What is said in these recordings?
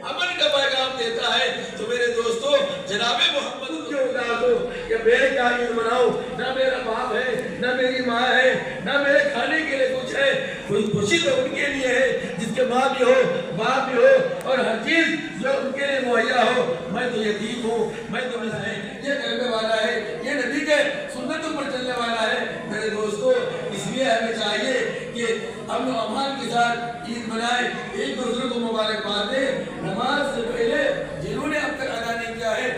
अमन का पैगाम देता है तो मेरे दोस्तों, जनाबे मोहम्मद क्यों उदास हो कि मैं क्या ईद मनाऊं ना मेरा बाप है, ना मेरी माँ है, ना मेरे खाने के लिए कुछ है। कोई खुशी तो उनके लिए है, जिसके माँ भी हो, बाप भी हो, और हर चीज़ जो उनके लिए मुहैया हो। मैं तो यतीम हूँ, मैं तो मिस ये करने वाला है ये नबी के सुन्नतों पर चलने वाला है मेरे दोस्तों इसलिए हमें चाहिए कि हम अमान के साथ ईद मनाए। एक दूसरे को मुबारकबाद दे नमाज़ से पहले जिन्होंने अब तक अदा नहीं किया है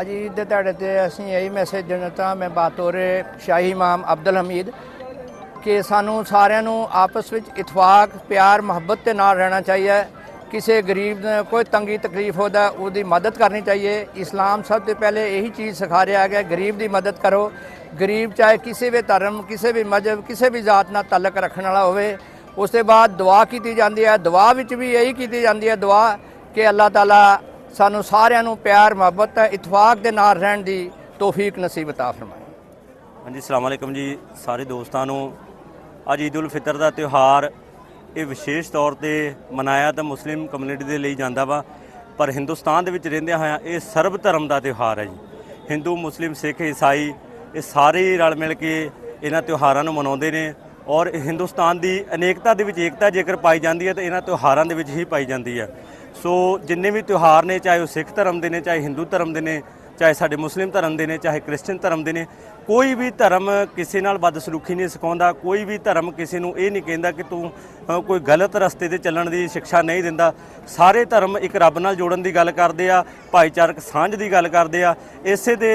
ਅੱਜ ਈਦ ਦੇ ਤੁਹਾਡੇ ਤੇ ਅਸੀਂ ਇਹੀ ਮੈਸੇਜ ਦੇਣਾ ਤਾਂ ਮੈਂ ਬਾਤੋਰੇ ਸ਼ਾਹੀ ਇਮਾਮ ਅਬਦੁਲ ਹਮੀਦ ਕਿ ਸਾਨੂੰ ਸਾਰਿਆਂ ਨੂੰ ਆਪਸ ਵਿੱਚ ਇਤਫਾਕ, ਪਿਆਰ, ਮੁਹੱਬਤ ਦੇ ਨਾਲ ਰਹਿਣਾ ਚਾਹੀਦਾ ਕਿਸੇ ਗਰੀਬ ਨੂੰ ਕੋਈ ਤੰਗੀ ਤਕਲੀਫ ਹੋਦਾ, ਉਹਦੀ ਮਦਦ ਕਰਨੀ ਚਾਹੀਏ। ਇਸਲਾਮ ਸਭ ਤੋਂ ਪਹਿਲੇ ਇਹੀ ਚੀਜ਼ ਸਿਖਾ ਰਿਹਾ ਗਿਆ ਗਰੀਬ ਦੀ ਮਦਦ ਕਰੋ। ਗਰੀਬ ਚਾਹੇ ਕਿਸੇ ਵੀ ਧਰਮ, ਕਿਸੇ ਵੀ ਮਜ਼ਹਬ, ਕਿਸੇ ਵੀ ਜ਼ਾਤ ਨਾਲ ਤਾਲੁਕ ਰੱਖਣ ਵਾਲਾ ਹੋਵੇ, ਉਸ ਤੋਂ ਬਾਅਦ ਦੁਆ ਕੀਤੀ ਜਾਂਦੀ ਹੈ। ਦੁਆ ਵਿੱਚ ਵੀ ਇਹੀ ਕੀਤੀ ਜਾਂਦੀ ਹੈ, ਦੁਆ ਕਿ ਅੱਲਾਹ ਤਾਲਾ ਸਾਨੂੰ ਸਾਰਿਆਂ ਨੂੰ ਪਿਆਰ ਮੁਹੱਬਤ ਇਤਫਾਕ ਦੇ ਨਾਲ ਰਹਿਣ ਦੀ ਤੋਫੀਕ ਨਸੀਬ عطا ਫਰਮਾਏ ਹਾਂਜੀ ਅਸਲਾਮ ਵਾਲੇਕਮ ਜੀ ਸਾਰੇ ਦੋਸਤਾਂ ਨੂੰ ਅੱਜ ਈਦ ਉਲ ਫਿਤਰ ਦਾ ਤਿਉਹਾਰ ਇਹ ਵਿਸ਼ੇਸ਼ ਤੌਰ ਤੇ ਮਨਾਇਆ ਤਾਂ ਮੁਸਲਿਮ ਕਮਿਊਨਿਟੀ ਦੇ ਲਈ ਜਾਂਦਾ ਵਾ ਪਰ ਹਿੰਦੁਸਤਾਨ ਦੇ ਵਿੱਚ ਰਹਿੰਦਿਆਂ ਹੋਇਆਂ ਇਹ ਸਰਬ ਧਰਮ ਦਾ ਤਿਉਹਾਰ ਹੈ ਜੀ ਹਿੰਦੂ ਮੁਸਲਿਮ ਸਿੱਖ ਈਸਾਈ ਇਹ ਸਾਰੇ ਹੀ ਰਲ ਮਿਲ ਕੇ ਇਹਨਾਂ ਤਿਉਹਾਰਾਂ ਨੂੰ ਮਨਾਉਂਦੇ ਨੇ ਔਰ ਹਿੰਦੁਸਤਾਨ ਦੀ ਅਨੇਕਤਾ ਦੇ ਵਿੱਚ ਏਕਤਾ ਜੇਕਰ ਪਾਈ ਜਾਂਦੀ ਹੈ, ਤਾਂ ਇਹਨਾਂ ਤਿਉਹਾਰਾਂ ਦੇ ਵਿੱਚ ਹੀ ਪਾਈ ਜਾਂਦੀ ਹੈ। ਸੋ ਜਿੰਨੇ ਵੀ ਤਿਉਹਾਰ ਨੇ, ਚਾਹੇ ਉਹ ਸਿੱਖ ਧਰਮ ਦੇ ਨੇ, ਚਾਹੇ ਹਿੰਦੂ ਧਰਮ ਦੇ ਨੇ ਚਾਹੇ ਸਾਡੇ ਮੁਸਲਿਮ ਧਰਮ ਦੇ ਨੇ, ਚਾਹੇ ਕ੍ਰਿਸਚੀਅਨ ਧਰਮ ਦੇ ਨੇ, ਕੋਈ ਵੀ ਧਰਮ ਕਿਸੇ ਨਾਲ ਬਦਸਲੂਕੀ ਨਹੀਂ ਸਿਖਾਉਂਦਾ, ਕੋਈ ਵੀ ਧਰਮ ਕਿਸੇ ਨੂੰ ਇਹ ਨਹੀਂ ਕਹਿੰਦਾ ਕਿ ਤੂੰ ਕੋਈ ਗਲਤ ਰਸਤੇ ਤੇ ਚੱਲਣ ਦੀ ਸਿੱਖਿਆ ਨਹੀਂ ਦਿੰਦਾ। ਸਾਰੇ ਧਰਮ ਇੱਕ ਰੱਬ ਨਾਲ ਜੋੜਨ ਦੀ ਗੱਲ ਕਰਦੇ ਆ, ਭਾਈਚਾਰਕ ਸਾਂਝ ਦੀ ਗੱਲ ਕਰਦੇ ਆ। ਇਸੇ ਦੇ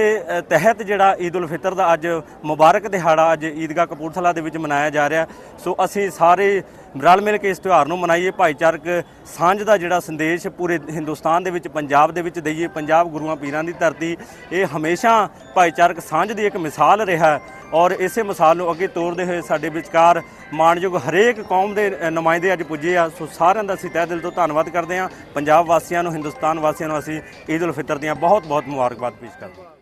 ਤਹਿਤ ਜਿਹੜਾ ਈਦ ਉਲ ਫਿਤਰ ਦਾ ਅੱਜ ਮੁਬਾਰਕ ਦਿਹਾੜਾ, ਅੱਜ ਈਦਗਾਹ ਕਪੂਰਥਲਾ ਦੇ ਵਿੱਚ ਮਨਾਇਆ ਜਾ ਰਿਹਾ। ਸੋ ਅਸੀਂ ਸਾਰੇ ਰਲ ਮਿਲ ਕੇ ਇਸ ਤਿਉਹਾਰ ਨੂੰ ਮਨਾਈਏ। ਭਾਈਚਾਰਕ ਸਾਂਝ ਦਾ ਜਿਹੜਾ ਸੰਦੇਸ਼ ਪੂਰੇ ਹਿੰਦੁਸਤਾਨ ਦੇ ਵਿੱਚ, ਪੰਜਾਬ ਦੇ ਵਿੱਚ ਦਈਏ। ਪੰਜਾਬ ਗੁਰੂਆਂ ਪੀਰਾਂ ਦੀ ਧਰਤੀ, ਇਹ ਹਮੇਸ਼ਾ ਭਾਈਚਾਰਕ ਸਾਂਝ ਦੀ ਇੱਕ ਮਿਸਾਲ ਰਿਹਾ ਔਰ ਇਸੇ ਮਿਸਾਲ ਨੂੰ ਅੱਗੇ ਤੋਰਦੇ ਹੋਏ ਸਾਡੇ ਵਿਚਕਾਰ ਮਾਣਯੋਗ ਹਰੇਕ ਕੌਮ ਦੇ ਨੁਮਾਇੰਦੇ ਅੱਜ ਪੁੱਜੇ ਆ। ਸੋ ਸਾਰਿਆਂ ਦਾ ਅਸੀਂ ਤਹਿ ਦਿਲ ਤੋਂ ਧੰਨਵਾਦ ਕਰਦੇ ਹਾਂ। ਪੰਜਾਬ ਵਾਸੀਆਂ ਨੂੰ, ਹਿੰਦੁਸਤਾਨ ਵਾਸੀਆਂ ਨੂੰ ਅਸੀਂ ਈਦ ਉਲ ਫਿਤਰ ਦੀਆਂ ਬਹੁਤ ਬਹੁਤ ਮੁਬਾਰਕਬਾਦ ਪੇਸ਼ ਕਰਦੇ ਹਾਂ।